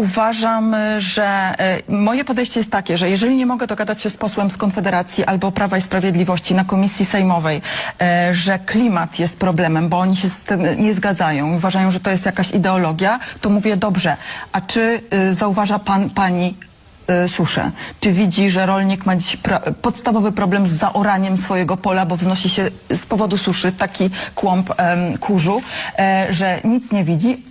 Uważam, że y, moje podejście jest takie, że jeżeli nie mogę dogadać się z posłem z Konfederacji albo Prawa i Sprawiedliwości na komisji sejmowej, y, że klimat jest problemem, bo oni się z tym nie zgadzają uważają, że to jest jakaś ideologia, to mówię dobrze. A czy y, zauważa pan, pani suszę? Czy widzi, że rolnik ma dziś podstawowy problem z zaoraniem swojego pola, bo wznosi się z powodu suszy taki kłąb kurzu, e, że nic nie widzi?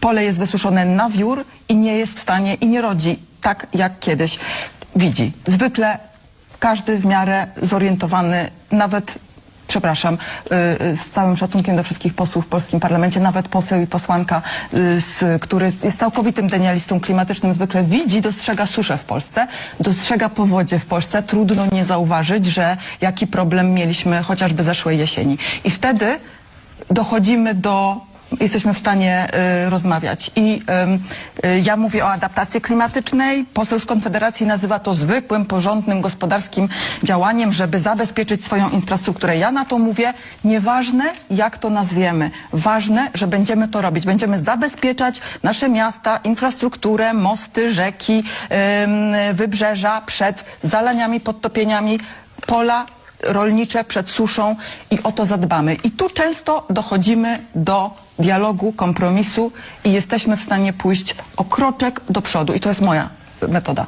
Pole jest wysuszone na wiór i nie jest w stanie i nie rodzi tak jak kiedyś. Widzi. Zwykle każdy w miarę zorientowany, nawet przepraszam, y, y, z całym szacunkiem do wszystkich posłów w polskim parlamencie, nawet poseł i posłanka, y, który jest całkowitym denialistą klimatycznym, zwykle widzi, dostrzega suszę w Polsce, dostrzega powodzie w Polsce. Trudno nie zauważyć, że jaki problem mieliśmy chociażby zeszłej jesieni. I wtedy dochodzimy do jesteśmy w stanie y, rozmawiać. I ym, y, ja mówię o adaptacji klimatycznej. Poseł z Konfederacji nazywa to zwykłym, porządnym, gospodarskim działaniem, żeby zabezpieczyć swoją infrastrukturę. Ja na to mówię, nieważne jak to nazwiemy, ważne, że będziemy to robić. Będziemy zabezpieczać nasze miasta, infrastrukturę, mosty, rzeki, ym, wybrzeża przed zalaniami, podtopieniami, pola rolnicze przed suszą i o to zadbamy. I tu często dochodzimy do dialogu, kompromisu i jesteśmy w stanie pójść o kroczek do przodu. I to jest moja metoda.